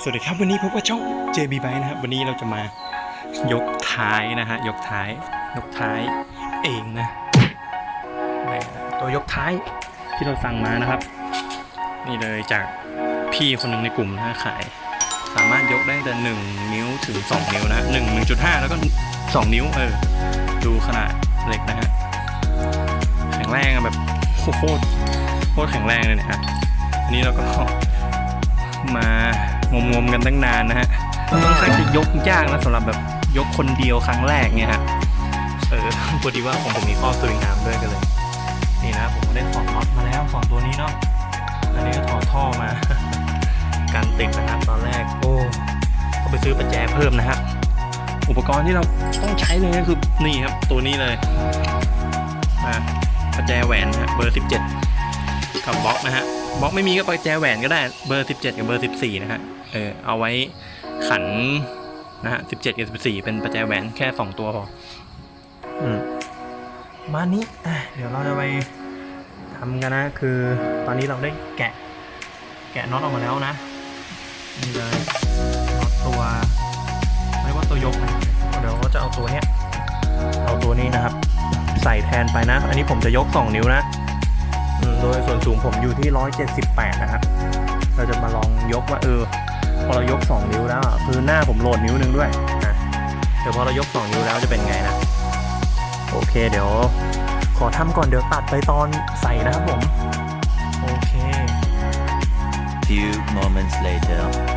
สวัสดีครับวันนี้พบกับช่อง JB b y นะครับวันนี้เราจะมายกท้ายนะฮะยกท้าย ยกท้ายเองนะตัวยกท้ายที่เราสั่งมานะครับ นี่เลยจากพี่คนหนึ่งในกลุ่มนะขาย สามารถยกได้แต่หนึ่งนิ้วถึง 2 นิ้วนะหนึ่งหนึ่งจุดห้าแล้วก็ 2 นิ้วเออดูขนาดเหล็กนะฮะแข็งแรงแบบโคตรโคตรแข็งแรงเลยนะฮะอันนี้เราก็ งมงมๆกันตั้งนานนะฮะค่อนข้างจะยกยากนะสำหรับแบบยกคนเดียวครั้งแรกเนี่ยฮะเออพอดีว่าของผมมีข้อสวิงอามด้วยกันเลย นี่นะผมก็ได้ถอดน็อตมาแล้วสองตัวนี้เนาะอันนี้ก็ถอดท่อมาการติดนะครับตอนแรกโอ้ก็ไปซื้อประแจเพิ่มนะฮะอุปกรณ์ที่เราต้องใช้เลยก็คือนี่ครับตัวนี้เลยมาประแจแหวนฮะเบอร์ 17 กับบล็อกนะฮะ บล็อกไม่มีก็ประแจแหวนก็ได้เบอร์ 17 กับเบอร์ 14 นะฮะเออเอาไว้ขันนะฮะ17กับ14เป็นประแจแหวนแค่2ตัวพออืมมานี้อะเดี๋ยวเราจะไปทำกันนะ คือตอนนี้เราได้แกะ แกะน็อตออกมาแล้วนะนี่เลยน็อตตัวเรียกว่าตัวยกนะเดี๋ยวก็จะเอาตัวเนี้ยเอาตัวนี้นะครับ ใส่แทนไปนะ อันนี้ผมจะยก2นิ้วนะ ดยส่วนสูงผมอยู่ที่ 178 นะครับ เราจะมาลองยกว่าเออ พอเรายก 2 นิ้วแล้วอะคือหน้าผมโหลดนิ้วหนึงด้วยนะเดี๋ยวพอเรายก 2 นิ้วแล้วจะเป็นไงนะ โอเคเดี๋ยว ขอทำก่อนเดี๋ยวตัดไปตอนใส่นะครับผม โอเค Few moments later.